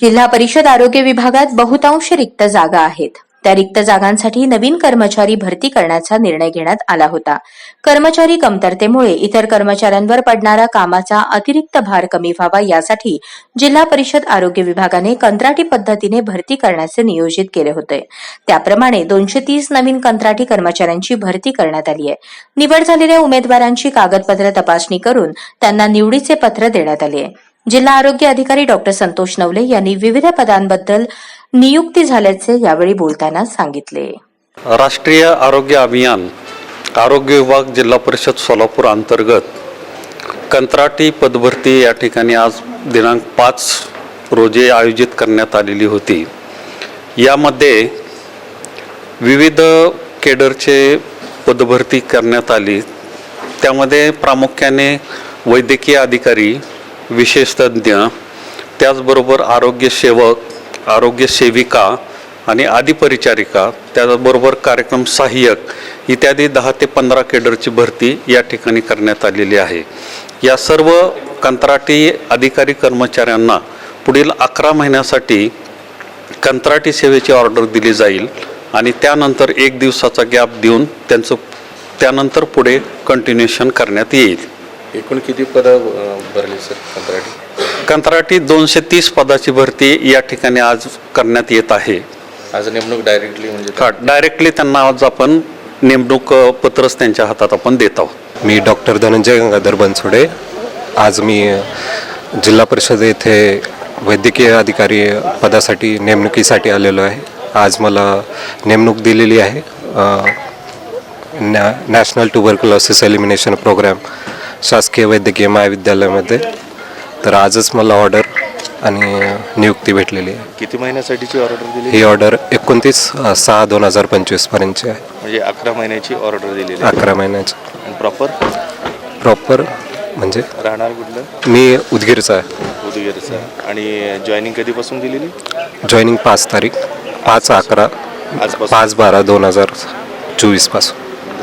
जिल्हा परिषद आरोग्य विभागात बहुतांश रिक्त जागा आहेत. त्या रिक्त जागांसाठी नवीन कर्मचारी भरती करण्याचा निर्णय घेण्यात आला होता. कर्मचारी कमतरतेमुळे इतर कर्मचाऱ्यांवर पडणारा कामाचा अतिरिक्त भार कमी व्हावा यासाठी जिल्हा परिषद आरोग्य विभागाने कंत्राटी पद्धतीने भरती करण्याचे नियोजित केले होते. त्याप्रमाणे दोनशे तीस नवीन कंत्राटी कर्मचाऱ्यांची भरती करण्यात आली आहे. निवड झालेल्या उमेदवारांची कागदपत्र तपासणी करून त्यांना निवडीचे पत्र देण्यात आले आहे. जिल्हा आरोग्य अधिकारी डॉक्टर संतोष नवले यांनी विविध पदांबद्दल नियुक्ती झाल्याचे यावेळी बोलताना सांगितले. राष्ट्रीय आरोग्य अभियान आरोग्य विभाग जिल्हा परिषद सोलापूर अंतर्गत कंत्राटी पदभरती या ठिकाणी आज दिनांक पाच रोजी आयोजित करण्यात आलेली होती. यामध्ये विविध केडरचे पदभरती करण्यात आली. त्यामध्ये प्रामुख्याने वैद्यकीय अधिकारी विशेष तज्ज्ञ त्याचबरोबर आरोग्य सेवक आरोग्य सेविका आणि अधिपरिचारिका त्याचबरोबर कार्यक्रम सहाय्यक इत्यादी दहा ते पंधरा केडरची भरती या ठिकाणी करण्यात आलेली आहे. या सर्व कंत्राटी अधिकारी कर्मचाऱ्यांना पुढील अकरा महिन्यासाठी कंत्राटी सेवेची ऑर्डर दिली जाईल आणि त्यानंतर एक दिवसाचा गॅप देऊन त्यांचं त्यानंतर पुढे कंटिन्युएशन करण्यात येईल. एकूण किती पदं भरली सर कंत्राटी? कंत्राटी दोनशे तीस पदाची भरती या ठिकाणी आज करण्यात येत आहे. आज नेमणूक डायरेक्टली म्हणजे का डायरेक्टली त्यांना आज आपण नेमणूक पत्रच त्यांच्या हातात आपण देत आहोत. मी डॉक्टर धनंजय गंगाधर बनसोडे. आज मी जिल्हा परिषद येथे वैद्यकीय अधिकारी पदासाठी नेमणुकीसाठी आलेलो आहे. आज मला नेमणूक दिलेली आहे नॅशनल ट्युबरक्युलोसिस एलिमिनेशन प्रोग्रॅम शासकीय वैद्यकीय महाविद्यालयामध्ये. तर आजच मला ऑर्डर आणि नियुक्ती भेटलेली आहे. किती महिन्यासाठीची ऑर्डर दिली ही ऑर्डर एकोणतीस सहा दोन हजार पंचवीसपर्यंतची आहे. म्हणजे अकरा महिन्याची ऑर्डर दिलेली आहे. अकरा महिन्याची. आणि प्रॉपर? प्रॉपर म्हणजे? राहणार कुठलं? मी उदगीरचा आहे. उदगीरचं. आणि जॉईनिंग कधीपासून दिलेली? जॉईनिंग पाच तारीख पाच अकरा आजपासून? पाच बारा दोन हजार चोवीसपासून.